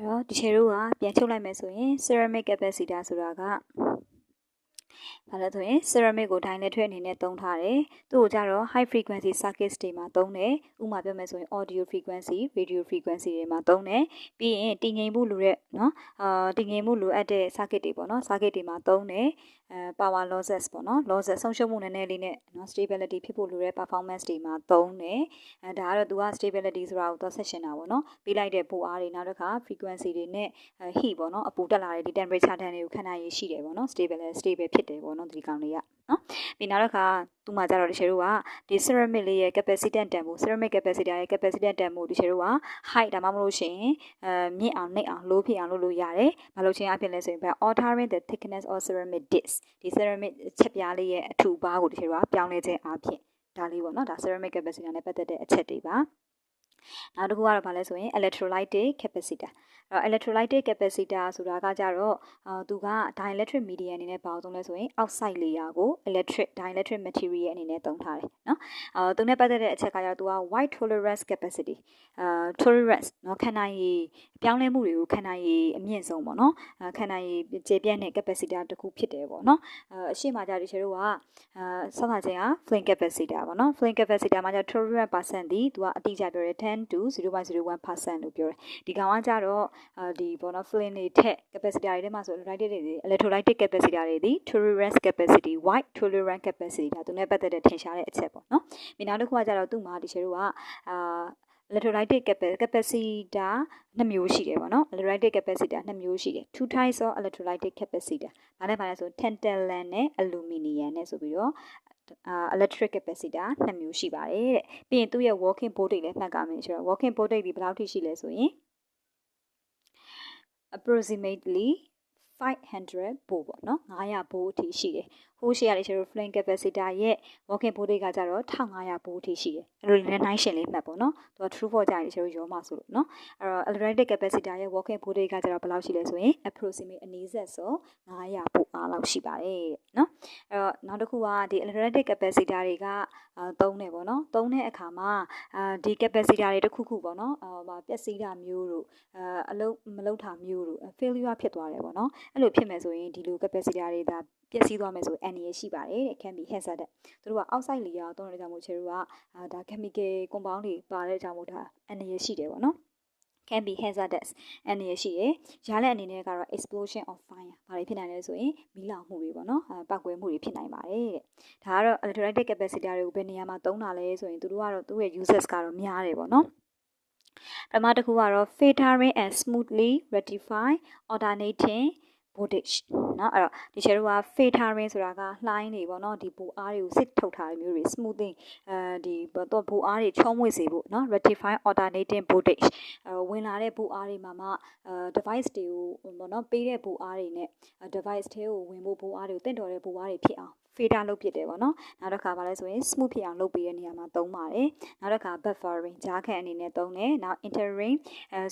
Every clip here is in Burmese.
အဲ့တော့ဒီချေတို့ကပြန်ချုပ်လိုက်မယ်ဆိုရင် ceramic capacitor ဆိုတာကဘာလဲဆိုရင် ceramic ကို dielectric အနေနဲ့သုံးထားတယ်။သူ့ကိုကြတော့ high frequency circuits တွေမှာသုံးတယ်။ဥပမာပြောမယ်ဆိုရင် audio frequency, radio frequency တွေမှာသုံးတယ်။ပြီးရင်တည်ငြိမ်မှုလိုတဲ့နော်အာတည်ငြိမ်မှုလိုအပ်တဲ့ circuit တွေပေါ့နော် circuit တွေမှာသုံးတယ်။ အဲ power losses ပေါ့နော် losses ဆုံးရှုံးမှုနည်းနည်းလေးနဲ့နော် stability ဖြစ်ဖို့လိုတဲ့ performance တွေမှာသုံးတယ်။အဲဒါကတော့သူက stability ဆိုတာကိုသွားဆက်ရှင်တာပေါ့နော်။ပေးလိုက်တဲ့ပိုအားတွေနောက်တစ်ခါ frequency တွေနဲ့ heat ပေါ့နော်အပူတက်လာတဲ့ဒီ temperature တန်းတွေကိုခံနိုင်ရရှိတယ်ပေါ့နော် stable stable ဖြစ်တယ်ပေါ့နော်ဒီကောင်လေးက နော်ပြီးနောက်တစ်ခါသူ့မှာကြတော့တချို့တို့ကဒီ ceramic လေးရဲ့ capacitance တန်ဖို့ ceramic capacitor ရဲ့ capacitance တန်ဖို့တချို့တို့က height ဒါမှမဟုတ်ရှင်အဲမြင့်အောင်နှိပ်အောင် low ဖြစ်အောင်လုပ်လို့ရတယ်မလုပ်ချင်းအဖြစ်လဲဆိုရင် by altering the thickness of ceramic disc ဒီ ceramic ချက်ပြားလေးရဲ့အထူပါးကိုတချို့တို့ကပြောင်းလဲခြင်းအဖြစ်ဒါလေးပေါ့နော်ဒါ ceramic capacitor နဲ့ပတ်သက်တဲ့အချက်တွေပါ နောက်တစ်ခုကတော့ဘာလဲဆိုရင် electrolytic capacitor အဲ့ electrolytic capacitor ဆိုတာကကြတော့အာသူက dielectric medium အနေနဲ့ပေါ့သုံးလဲဆိုရင် outside layer ကို electric dielectric material အနေနဲ့သုံးထားတယ်နော်အာသူနဲ့ပတ်သက်တဲ့အချက်ကကြတော့သူက white tolerance capacity အာ tolerance နော်ခန္ဓာရည်ပြောင်းလဲမှုတွေကိုခန္ဓာရည်အမြင့်ဆုံးပေါ့နော်ခန္ဓာရည်ကျေပြန့်တဲ့ capacitor တစ်ခုဖြစ်တယ်ပေါ့နော်အရှိမှကြဒီချေတို့ကအာဆောက်တာချင်းက flame capacitor ပေါ့နော် flame capacitor မှာကျ tolerance percent ဒီသူကအတိအကျပြောတယ်10 to 0.01%လို့ပြောတယ်ဒီကောင်ကကြတော့ဒီဘောနော် flame တွေထက် capacitor တွေထဲမှာဆို electrolytic တွေ electrolytic capacitor တွေဒီ tolerance capacity white tolerance capacity ဒါသူနဲ့ပတ်သက်တဲ့ထင်ရှားတဲ့အချက်ပေါ့နော်ပြီးနောက်တစ်ခုကကြတော့သူ့မှာဒီချေတို့ကအာ electrolytic capacitor နှစ်မျိုးရှိတယ်ပေါ့နော် electrolytic capacitor နှစ်မျိုးရှိတယ် two types of electrolytic capacitor ဘာလဲဘာလဲဆို tantalum နဲ့ aluminum နဲ့ဆိုပြီးတော့အာ electric capacitor နှစ်မျိုးရှိပါတယ်တဲ့ပြီးရင်သူ့ရဲ့ working voltage လည်းမှတ်ကြမယ်ဆိုတော့ working voltage ဒီဘယ်လောက်ထိရှိလဲဆိုရင် approximately 500 volt ပေါ့နော်900 volt အထိရှိတယ် ဟိုးရှိရတဲ့ကျွန်တော် flame capacitor ရဲ့ working voltage ကကြတော့1500 volt အထိရှိတယ်အဲ့လိုလည်းနှိုင်းရှင်လေးမှတ်ပေါ့နော်သူက true for ကြရင်ကျွန်တော်ရောမှဆိုလို့နော်အဲ့တော့ electrolytic capacitor ရဲ့ working voltage ကကြတော့ဘယ်လောက်ရှိလဲဆိုရင် approximate အနည်းဆက်ဆုံး900 volt အားလောက်ရှိပါတယ်နော်အဲ့တော့နောက်တစ်ခုကဒီ electrolytic capacitor တွေကသုံးတယ်ပေါ့နော်သုံးတဲ့အခါမှာအာဒီ capacitor တွေတစ်ခုခုပေါ့နော်အာပျက်စီးတာမျိုးတို့အာအလုံးမလုံးတာမျိုးတို့ failure ဖြစ်သွားတယ်ပေါ့နော်အဲ့လိုဖြစ်မယ်ဆိုရင်ဒီလို capacitor တွေဒါ ပျက်စီးသွားမယ်ဆိုအန်ရရှိပါတယ်တဲ့ can be hazardous သူတို့က outside layer ကိုသုံးတဲ့ကြောင့်မို့ချေတို့ကအာဒါ chemical compound တွေပါတဲ့ကြောင့်မို့ဒါအန်ရရှိတယ်ပေါ့နော် can be hazardous အနေရရှိရယ်ရလက်အနေနဲ့ကတော့ explosion of fire ဘာတွေဖြစ်နိုင်လဲဆိုရင်မီးလောင်မှုတွေပေါ့နော်ပောက်ကွဲမှုတွေဖြစ်နိုင်ပါတယ်တဲ့ဒါကတော့ electrolytic capacitor တွေကိုဘယ်နေရာမှာသုံးတာလဲဆိုရင်သူတို့ကတော့သူ့ရဲ့ users ကတော့များတယ်ပေါ့နော်ပထမတစ်ခုကတော့ filtering and smoothly rectify alternating voltage เนาะအဲ့တော့ဒီ share က filtering ဆိုတာကလှိုင်းတွေပေါ့เนาะဒီဘူအားတွေကိုစစ်ထုတ်ထားတဲ့မျိုးတွေ smoothing အဲဒီတော့ဘူအားတွေချောမွေ့စေဖို့เนาะ rectify alternating voltage အဲဝင်လာတဲ့ဘူအားတွေမှာမှအဲ device တွေကိုပေါ့เนาะပေးတဲ့ဘူအားတွေနဲ့ device ထဲကိုဝင်ဖို့ဘူအားတွေကိုတင့်တော်တဲ့ဘူအားတွေဖြစ်အောင် fader လုပ်ဖြစ်တယ်ပေါ့နော်နောက်တစ်ခါပါလဲဆိုရင် smooth ဖြစ်အောင်လုပ်ပေးတဲ့နေရာမှာသုံးပါတယ်နောက်တစ်ခါ buffering ကြားခံအနေနဲ့သုံးတယ်နောက် interim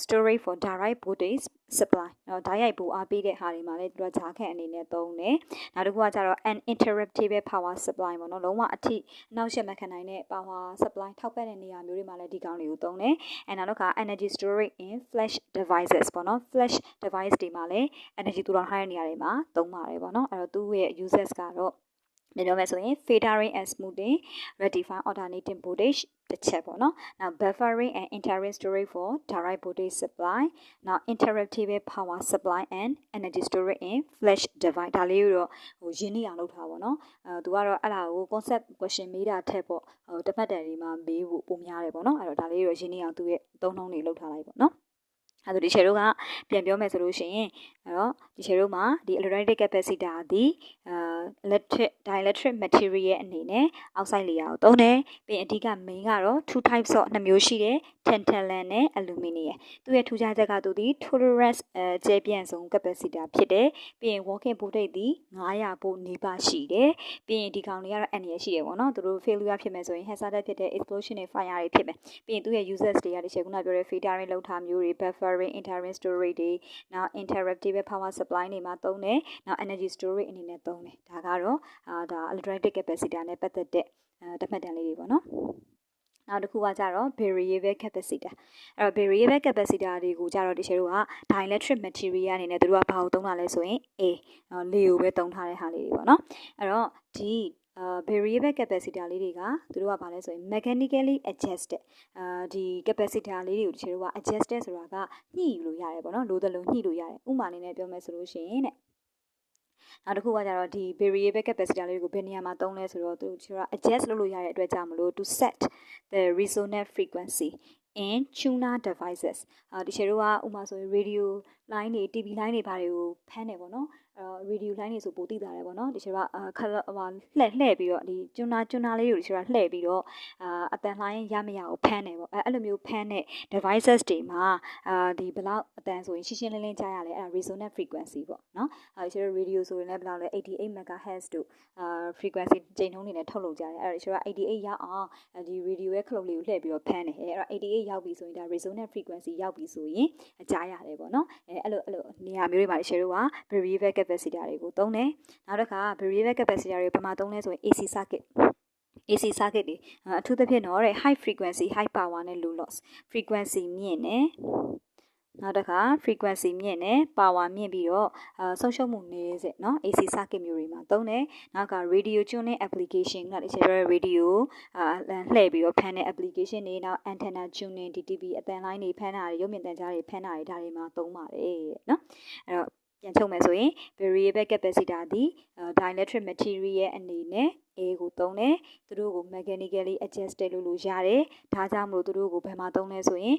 storage for direct voltage supply တော့ဓာတ်ရိုက်ပိုအားပေးတဲ့ဟာတွေမှာလည်းသူကဂျာခန့်အနေနဲ့သုံးတယ်နောက်တစ်ခုကကျတော့ uninterruptible power supply ပေါ့နော်လုံးဝအထိနောက်ရှက်မခံနိုင်တဲ့ power supply ထောက်ပံ့တဲ့နေရာမျိုးတွေမှာလည်းဒီကောင်တွေကိုသုံးတယ်အဲနောက်တစ်ခါ energy storage in flash devices ပေါ့နော် flash device တွေမှာလည်း energy တူတော်ထားတဲ့နေရာတွေမှာသုံးပါတယ်ပေါ့နော်အဲ့တော့သူ့ရဲ့ users ကတော့ ပြောမယ်ဆိုရင် filtering and smoothing rectifying alternating voltage တစ်ချက်ပေါ့နော်။ Now buffering and interim storage for direct voltage supply. Now interruptible power supply and energy storage in flash device ဒါလေးကိုတော့ဟိုရင်းနှီးအောင်လုပ်ထားပါတော့။အဲသူကတော့အဲ့ဒါကို concept question မေးတာထက်ပေါ့ဟိုတစ်ဖက်တန်ဒီမှာမေးဖို့ပုံများတယ်ပေါ့နော်။အဲ့တော့ဒါလေးကိုရင်းနှီးအောင်သူရဲ့သုံးနှုန်းတွေလုပ်ထားလိုက်ပေါ့နော်။အဲဆိုဒီ share တို့ကပြန်ပြောမယ်ဆိုလို့ရှိရင်အဲတော့ဒီ share တို့မှာဒီ electrolytic capacitor ဒီအဲ electric dielectric material အနေနဲ့ outside layer ကိုသုံးတယ်ပြီးရင်အဓိက main ကတော့ two types of နှစ်မျိုးရှိတယ် tantalum နဲ့ aluminum သူရဲ့ထူးခြားချက်ကသူဒီ tolerance အဲကျဲပြန့်ဆုံး capacitor ဖြစ်တယ်ပြီးရင် working voltage ဒီ900 volt နီးပါးရှိတယ်ပြီးရင်ဒီကောင်တွေကတော့ NA ရှိတယ်ပေါ့နော်သူတို့ failure ဖြစ်မယ်ဆိုရင် hazardous ဖြစ်တဲ့ explosion တွေ fire တွေဖြစ်မယ်ပြီးရင်သူရဲ့ users တွေကဒီချက်ခုနပြောတဲ့ filtering လောက်ထားမျိုးတွေ buffering interim storage တွေနောက် interruptible power supply တွေမှာသုံးတယ်နောက် energy storage အနေနဲ့သုံးတယ်ဒါကတော့အာဒါ electrolytic capacitor နဲ့ပတ်သက်တဲ့အဲတမတ်တန်လေးတွေပေါ့နော်နောက်တစ်ခုကကြတော့ variable capacitor အဲ့တော့ variable capacitor တွေကိုကြတော့တချို့က dielectric material အနေနဲ့တို့ကဘာကိုသုံးတာလဲဆိုရင် A လေကိုပဲသုံးထားတဲ့ဟာလေးတွေပေါ့နော်အဲ့တော့ဒီအာ variable capacitor လေးတွေကသူတို့ကဘာလဲဆိုရင် mechanically adjusted အာဒီ capacitor လေးတွေကိုတချို့က adjusted ဆိုတာကညှိယူလို့ရတယ်ပေါ့နော်လိုသလိုညှိလို့ရတယ်ဥပမာအနေနဲ့ပြောမယ်ဆိုလို့ရှိရင်တဲ့ နောက်တစ်ခုကကြတော့ဒီ variable capacitor လေးကိုဘယ်နေရာမှာသုံးလဲဆိုတော့သူတို့က adjust လုပ်လို့ရတဲ့အတွက်ကြောင့်မလို့ to set the resonant frequency in tuner devices အာဒီရှယ်တို့ကဥမာဆိုရင် radio line တွေ TV line တွေဘာတွေကိုဖမ်းတယ်ပေါ့နော် အဲ radio line တွေဆိုပိုသိတာတယ်ပေါ့နော်ဒီရှယ်ကခလဟိုလှည့်လှည့်ပြီးတော့ဒီကျွန်းနာကျွန်းနာလေးတွေကိုဒီရှယ်ကလှည့်ပြီးတော့အာအတန်လှိုင်းရမရကိုဖမ်းတယ်ပေါ့အဲအဲ့လိုမျိုးဖမ်းတဲ့ devices တွေမှာအာဒီဘလောက်အတန်ဆိုရင်ရှင်းရှင်းလင်းလင်းကြားရလဲအဲ့ဒါ resonant frequency ပေါ့နော်အဲဒီရှယ် radio ဆိုရင်လည်းဘလောက်လဲ88 MHz တို့အာ frequency ချိန်နှုန်းတွေနဲ့ထုတ်လုပ်ကြတယ်အဲ့ဒါရှယ်က88ရောက်အောင်ဒီ radio ရဲ့ခလုတ်လေးကိုလှည့်ပြီးတော့ဖမ်းတယ်အဲ့တော့88ရောက်ပြီဆိုရင်ဒါ resonant frequency ရောက်ပြီဆိုရင်အကြားရတယ်ပေါ့နော်အဲအဲ့လိုအဲ့လိုနေရာမျိုးတွေမှာရှယ်တို့က variable capacitor တွေကိုသုံးတယ်နောက်တစ်ခါ variable capacitor တွေဘယ်မှာသုံးလဲဆိုရင် AC circuit AC circuit တွေအထူးသဖြင့်တော့တဲ့ high frequency high power နဲ့ low loss frequency မြင့်တယ်နောက်တစ်ခါ frequency မြင့်တယ် power မြင့်ပြီးတော့အာဆုံးရှုံးမှုနည်းစေเนาะ AC circuit မျိုးတွေမှာသုံးတယ်နောက်က radio tuning application ကတခြား radio အာလှည့်ပြီးတော့ဖမ်းတဲ့ application တွေနောက် antenna tuning DTV အသံလိုင်းတွေဖမ်းတာတွေရုပ်မြင်သံကြားတွေဖမ်းတာတွေဒါတွေမှာသုံးပါတယ်เนาะအဲ့တော့ ပြန်ချုပ်မယ်ဆိုရင် variable capacitor သည် dielectric material အနေနဲ့ A ကိုသုံးတယ်သူတို့ကို mechanically adjusted လုပ်လို့ရတယ်ဒါကြောင့်မလို့သူတို့ကိုဘယ်မှာသုံးလဲဆိုရင်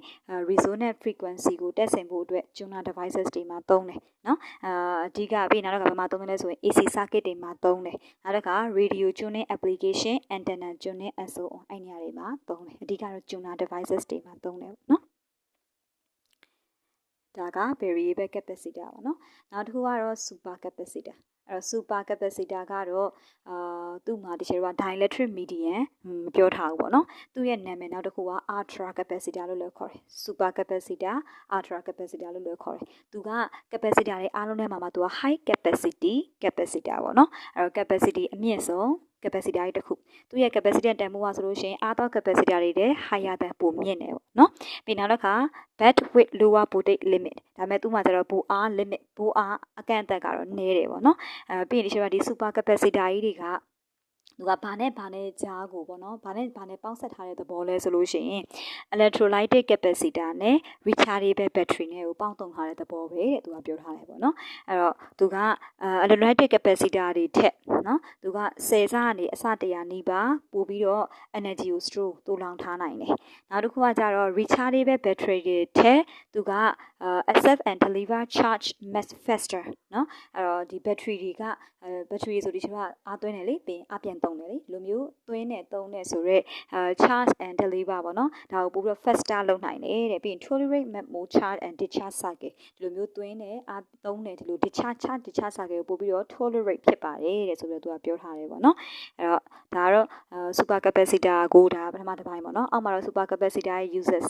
resonant frequency ကိုတက်ဆင်ဖို့အတွက် tuner devices တွေမှာသုံးတယ်နော်အဓိကပြီးနောက်တစ်ခါဘယ်မှာသုံးလဲဆိုရင် AC circuit တွေမှာသုံးတယ်နောက်တစ်ခါ radio tuning application antenna tuning and so on အဲ့နေရာတွေမှာသုံးတယ်အဓိကတော့ tuner devices တွေမှာသုံးတယ်ပေါ့နော် ဒါက variable capacitor ပေါ့နော်နောက်တစ်ခုကတော့ super capacitor အဲ super capacitor ကတော့အာသူ့မှာတချို့က dielectric medium မပြောထားဘူးပေါ့နော်သူ့ရဲ့နာမည်နောက်တစ်ခုက ultra capacitor လို့လည်းခေါ်တယ် super capacitor ultra capacitor လို့လည်းခေါ်တယ်သူက capacitor တွေအားလုံးထဲမှာမှာသူက high capacity capacitor ပေါ့နော်အဲ capacity အမြင့်ဆုံး capacitor တွေတစ်ခုသူရဲ့ capacity တန်ဖိုးကဆိုလို့ရှိရင် other capacitor တွေတဲ့ higher than ပိုမြင့်တယ်ပေါ့နော်ပြီးနောက်တစ်ခါ band width lower voltage limit ဒါပေမဲ့သူ့မှာကျတော့ဘိုအား limit ဘိုအားအကန့်အသတ်ကတော့နည်းတယ်ပေါ့နော်အဲပြီးရင်ဒီဒီ super capacitor ကြီးတွေက သူကဘာနဲ့ဘာနဲ့ကြားကိုပေါ့နော်ဘာနဲ့ဘာနဲ့ပေါင်းဆက်ထားတဲ့သဘောလဲဆိုလို့ရှိရင် electrolytic capacitor နဲ့ rechargeable battery နဲ့ကိုပေါင်းသုံးထားတဲ့သဘောပဲတဲ့သူကပြောထားတယ်ပေါ့နော်အဲ့တော့သူက electrolytic capacitor တွေထက်နော်သူက10ဆကနေအစတရာနီးပါပို့ပြီးတော့ energy ကို store တူလောင်ထားနိုင်တယ်နောက်တစ်ခုကကြတော့ rechargeable battery တွေထက်သူက accept and deliver charge much faster နော်အဲ့တော့ဒီ battery တွေက battery ဆိုဒီချက်အားသွင်းတယ်လေပြီးအပြန်သုံးတယ်လေလိုမျိုးသွင်းနဲ့သုံးနဲ့ဆိုတော့ charge and deliver ပေါ့နော်ဒါကိုပို့ပြီးတော့ faster လုပ်နိုင်တယ်တဲ့ပြီးရင် tolerate more charge and discharge cycle ဒီလိုမျိုးသွင်းနဲ့အားသုံးနဲ့ဒီလို discharge charge discharge cycle ကိုပို့ပြီးတော့ tolerate ဖြစ်ပါတယ်တဲ့ဆိုပြီးတော့သူကပြောထားတယ်ပေါ့နော်အဲ့တော့ဒါကတော့ super capacitor ကိုဒါပထမတစ်ပိုင်းပေါ့နော်အောက်မှာတော့ super capacitor ရဲ့ uses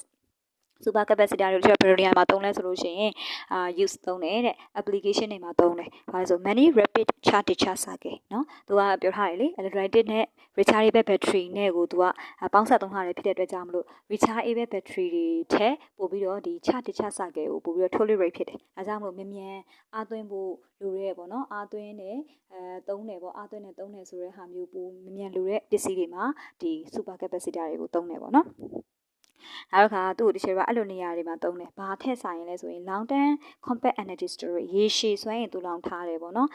super capacitor တွေဘယ်လိုနေရာမှာသုံးလဲဆိုလို့ရှိရင်အာ use သုံးတယ်တဲ့ application တွေမှာသုံးတယ်။ဘာလဲဆို many rapid charge discharge circuit เนาะသူကပြောထားတယ်လေ electrolytic နဲ့ rechargeable battery နဲ့ကိုသူကပေါင်းစပ်သုံးထားတယ်ဖြစ်တဲ့အတွက်ကြောင့်မလို့ rechargeable battery တွေထက်ပို့ပြီးတော့ဒီ charge discharge circuit ကိုပို့ပြီးတော့ tolerate ဖြစ်တယ်။အဲကြောင့်မလို့မြန်မြန်အားသွင်းဖို့လိုရဲပေါ့နော်အားသွင်းနဲ့အဲသုံးတယ်ပေါ့အားသွင်းနဲ့သုံးတယ်ဆိုတဲ့ဟာမျိုးပိုမြန်မြန်လိုတဲ့ပစ္စည်းတွေမှာဒီ super capacitor တွေကိုသုံးတယ်ပေါ့နော် နောက်တစ်ခါသူ့ကိုတချို့ကအဲ့လိုနေရာတွေမှာသုံးတယ်ဘာထက်ဆိုင်ရင်လဲဆိုရင် long term compact energy storage ရေရှည်စွမ်းရင်သူလောင်ထားတယ်ပေါ့နော်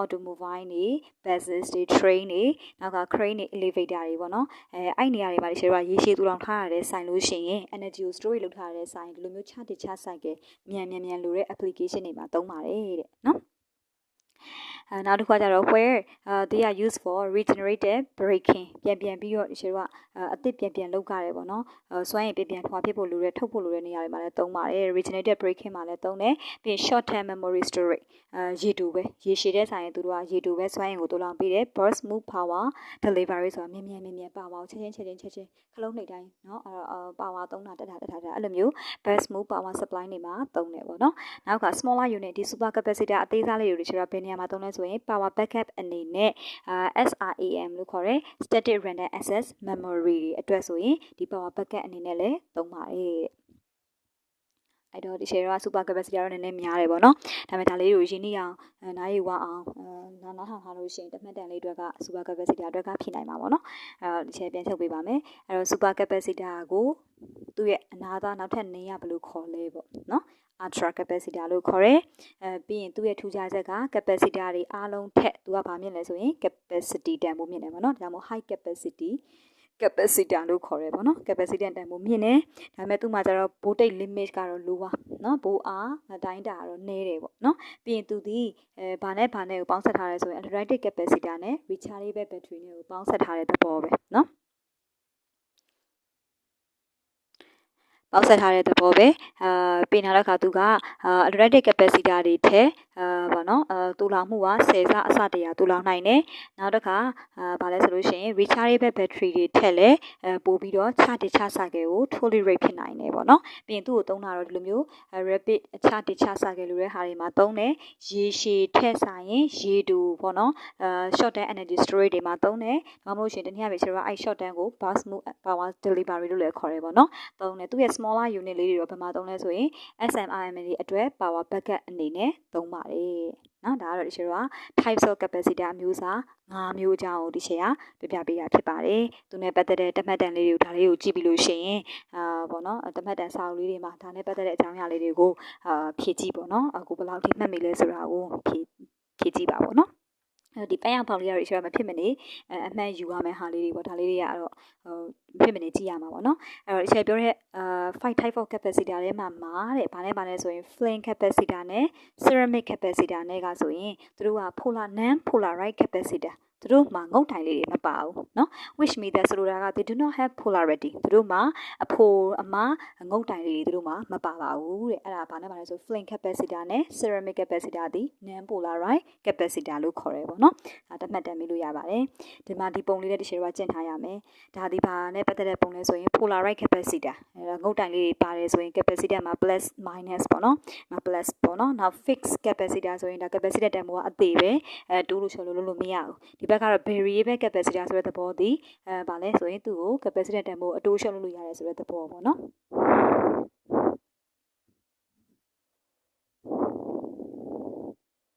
automobile တွေ buses တွေ train တွေနောက်က crane တွေ elevator တွေပေါ့နော်အဲအဲ့နေရာတွေမှာတချို့ကရေရှည်သူလောင်ထားရတဲ့ဆိုင်လို့ရှိရင် energy ကို storage လုပ်ထားရတဲ့ဆိုင်ဒီလိုမျိုး charge charge ဆိုင်ကမြန်မြန်မြန်လိုတဲ့ application တွေမှာသုံးပါတယ်တဲ့နော်နောက်တစ်ခါကျတော့ where uh, they are used for regenerative braking ပြန်ပြန်ပြီးတော့ဒီရှေ့ကအသစ်ပြန်ပြန်လောက်ကြတယ်ပေါ့နော်စွမ်းရည်ပြန်ပြန်ထွာဖြစ်ဖို့လိုတဲ့ထုတ်ဖို့လိုတဲ့နေရာတွေမှာလည်းသုံးပါတယ် regenerative braking မှာလည်းသုံးတယ်ပြီး short term memory storage အဲရေတူပဲရေရှည်တဲ့ဆိုင်ရင်သူတို့ကရေတူပဲစွမ်းရည်ကိုတိုးလောင်ပေးတယ် burst move power delivery ဆိုတာမြင်မြင်မြင်မြင်ပါဝါကိုချက်ချင်းချက်ချင်းချက်ချင်းခလုံးနှိပ်တိုင်းเนาะအဲပါဝါသုံးတာတက်တာတက်တာအဲ့လိုမျိုး burst move power supply တွေမှာသုံးတယ်ပေါ့နော်နောက်က smaller unit ဒီ super capacitor အသေးစားလေးတွေတချို့ကဘယ်နေရာ ရာမှာသုံးလဲ ဆိုရင် power backup အနေနဲ့အာ SRAM လို့ခေါ်တဲ့ static random access memory တွေအတွက်ဆိုရင်ဒီ power backup အနေနဲ့လည်းသုံးပါတယ်အဲ့တော့ဒီ share က super capacity ကတော့နည်းနည်းများတယ်ပေါ့နော်ဒါပေမဲ့ဒါလေးကိုရင်းနှီးအောင်နားရည်ဝအောင်နားနားထောင်ထားလို့ရှိရင်တမတ်တန်လေးအတွက်က super capacity အတွက်ကဖြည့်နိုင်မှာပေါ့နော်အဲ့တော့ဒီ share ပြန်ချုပ်ပေးပါမယ်အဲ့တော့ super capacity ကိုသူ့ရဲ့အနာသားနောက်ထပ်နည်းရဘယ်လိုခေါ်လဲပေါ့နော် ultra capacitor လို့ခေါ်တယ်။အဲပြီးရင်သူ့ရဲ့ထူးခြားချက်က capacitor တွေအားလုံးထက်သူကဘာမြင့်လဲဆိုရင် capacity တန်ဖိုးမြင့်တယ်ပေါ့နော်။ဒါမှမဟုတ် high capacity capacitor လို့ခေါ်ရဲပေါ့နော် capacitor တန်ဖိုးမြင့်တယ်ဒါပေမဲ့သူ့မှာကျတော့ voltage limit ကတော့ low ပါနော်ဘိုးအားအတိုင်းတာကတော့နည်းတယ်ပေါ့နော်ပြီးရင်သူဒီအဲဘာနဲ့ဘာနဲ့ကိုပေါင်းဆက်ထားရဲဆိုရင် electric capacitor နဲ့ rechargeable battery နဲ့ကိုပေါင်းဆက်ထားတဲ့သဘောပဲနော် ပေါက်ဆက်ထားတဲ့သဘောပဲအာပြင်ထားတဲ့အခါသူကအာ electric capacitor တွေထဲအာဗောနော်အာတူလောင်မှုက10ဆအစတရာတူလောင်နိုင်တယ်နောက်တစ်ခါအာဗာလဲဆိုလို့ရှိရင် rechargeable battery တွေထက်လည်းအဲပို့ပြီးတော့ charge discharge cycle ကို totally rate ဖြစ်နိုင်တယ်ဗောနော်ပြီးရင်သူ့ကိုသုံးတာတော့ဒီလိုမျိုး rapid charge discharge cycle လိုတဲ့ဟာတွေမှာသုံးတယ်ရေရှည်ထက်ဆိုင်ရင်ရေတူဗောနော်အာ short term energy storage တွေမှာသုံးတယ်ဒါမှမဟုတ်ရှင်တနည်းအားဖြင့်ကျွန်တော်အဲ့ short term ကို burst mode power delivery လို့လည်းခေါ်တယ်ဗောနော်သုံးတယ်သူ့ရဲ့ smaller unit လေးတွေတော့ဘယ်မှာသုံးလဲဆိုရင် SMRM တွေအတွက် power backup အနေနဲ့သုံးပါတယ်နော်ဒါကတော့ဒီချိန်က types of capacitor အမျိုးအစား၅မျိုးအကြောင်းကိုဒီချိန်ကပြပြပေးတာဖြစ်ပါတယ်သူနဲ့ပတ်သက်တဲ့တမတ်တန်လေးတွေကိုဒါလေးကိုကြည့်ပြီးလို့ရှိရင်အာပေါ့နော်တမတ်တန်စာအုပ်လေးတွေမှာဒါနဲ့ပတ်သက်တဲ့အကြောင်းအရာလေးတွေကိုအာဖြည့်ကြည့်ပေါ့နော်အခုဘယ်လောက်ထိမှတ်မိလဲဆိုတာကိုဖြည့်ဖြည့်ကြည့်ပါပေါ့နော် ဒီပန်းရဖောင်လေးရတော့ issue မဖြစ်မနေအမှန်ယူရမယ့်ဟာလေးတွေပေါ့ဒါလေးတွေကတော့ဟိုဖြစ်မနေကြည့်ရမှာပေါ့နော်အဲ့တော့ issue ပြောတဲ့အာ5 type of capacitor ထဲမှာမှာတဲ့ဘာနဲ့ဘာလဲဆိုရင် flame capacitor နဲ့ ceramic capacitor နဲ့ကဆိုရင်သူတို့က polar non polarized capacitor သူတို့မှာငုတ်တိုင်လေးတွေမပါဘူးเนาะ which means that ဆိုလိုတာက they do not have polarity သူတို့မှာအဖိုအမငုတ်တိုင်လေးတွေသူတို့မှာမပါပါဘူးတဲ့အဲ့ဒါဘာနဲ့ပါလဲဆို flame capacitor နဲ့ ceramic capacitor ဒီ non polarized capacitor လို့ခေါ်ရဲပေါ့เนาะဒါတတ်မှတ်တမ်းမိလို့ရပါတယ်ဒီမှာဒီပုံလေးနဲ့တစ်ချက်တော့ကျင့်ထားရမယ်ဒါဒီဘာနဲ့ပတ်သက်တဲ့ပုံလဲဆိုရင် polarized capacitor အဲ့ဒါငုတ်တိုင်လေးတွေပါတယ်ဆိုရင် capacitor မှာ plus minus ပေါ့เนาะမှာ plus ပေါ့เนาะနောက် fixed capacitor ဆိုရင်ဒါ capacitor တန်ဖိုးကအသေးပဲအဲတိုးလို့ချော်လို့လို့မရဘူး ဒီဘက်ကတော့ variable capacitor ဆိုတဲ့သဘောဒီအဲဗာလဲဆိုရင်သူ့ကို capacitor တန်ဖိုးအတိုးရှုံးလို့ရတယ်ဆိုတဲ့သဘောပေါ့နော်